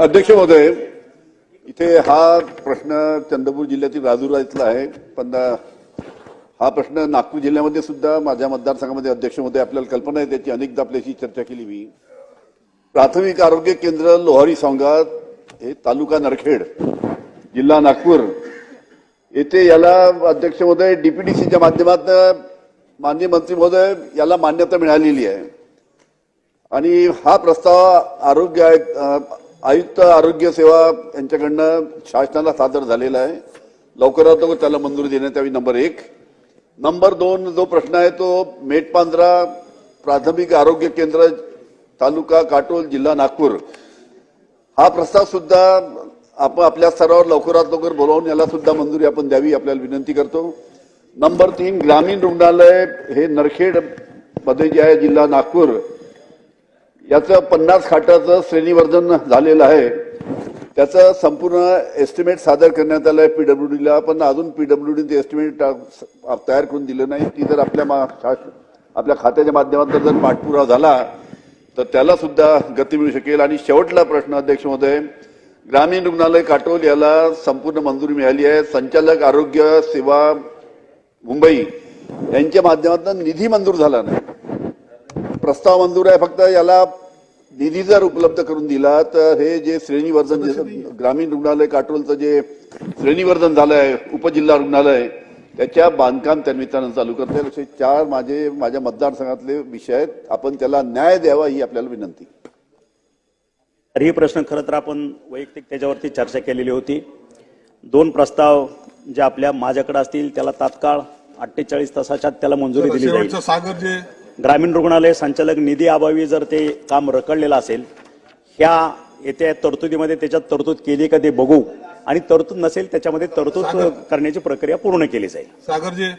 अध्यक्ष महोदय इथे हा प्रश्न चंद्रपूर जिल्ह्यातील राजुरा इथला आहे. पण हा प्रश्न नागपूर जिल्ह्यामध्ये सुद्धा माझ्या मतदारसंघामध्ये अध्यक्ष महोदय आपल्याला कल्पना आहे त्याची अनेकदा आपल्याशी चर्चा केली मी. प्राथमिक आरोग्य केंद्र लोहारी सांगात हे तालुका नरखेड जिल्हा नागपूर येथे याला अध्यक्ष महोदय डीपीडीसीच्या माध्यमातून माननीय मंत्री महोदय याला मान्यता मिळालेली आहे. आणि हा प्रस्ताव आरोग्य आयुक्त आरोग्य सेवा यांच्याकडनं शासनाला सादर झालेला आहे. लवकरात लवकर त्याला मंजुरी देण्यात यावी नंबर एक. नंबर दोन जो प्रश्न आहे तो मेटपांजरा प्राथमिक आरोग्य केंद्र तालुका काटोल जिल्हा नागपूर. हा प्रस्ताव सुद्धा आपण आपल्या स्तरावर लवकरात लवकर बोलावून याला सुद्धा मंजुरी आपण द्यावी आपल्याला विनंती करतो. नंबर तीन ग्रामीण रुग्णालय हे नरखेडमध्ये जे आहे जिल्हा नागपूर. याचं पन्नास खाटाचं श्रेणीवर्धन झालेलं आहे. त्याचं संपूर्ण एस्टिमेट सादर करण्यात आलं आहे पीडब्ल्यूडीला पण अजून पीडब्ल्यूडी ते एस्टिमेट तयार करून दिलं नाही. ती जर आपल्या मा- आपल्या खात्याच्या माध्यमातून जर पाठपुरावा झाला तर त्याला सुद्धा गती मिळू शकेल. आणि शेवटला प्रश्न अध्यक्ष महोदय ग्रामीण रुग्णालय काटोल याला संपूर्ण मंजुरी मिळाली आहे. संचालक आरोग्य सेवा मुंबई यांच्या माध्यमातून निधी मंजूर झाला नाही. प्रस्ताव मंजूर आहे फक्त याला निधी जर उपलब्ध करून दिला तर हे जे श्रेणीवर्धन जे ग्रामीण रुग्णालय काटोलचं जे श्रेणीवर्धन झालं आहे उपजिल्हा रुग्णालय त्याच्या बांधकाम त्यानिमित्तानं चालू करता. असे चार माझे माझ्या मतदारसंघातले विषय आहेत. आपण त्याला न्याय द्यावा ही आपल्याला विनंती. तर ही प्रश्न खरं तर आपण वैयक्तिक त्याच्यावरती चर्चा केलेली होती. दोन प्रस्ताव जे आपल्या माझ्याकडे असतील त्याला तात्काळ अठ्ठेचाळीस तासाच्या आत त्याला मंजुरी दिली सागर जे ग्रामीण रुग्णालय संचालक निधी अभावी जर ते काम रखडलेलं असेल ह्या येत्या तरतुदीमध्ये त्याच्यात तरतूद केली का ते बघू. आणि तरतूद नसेल त्याच्यामध्ये तरतूद करण्याची प्रक्रिया पूर्ण केली जाईल. सागर जे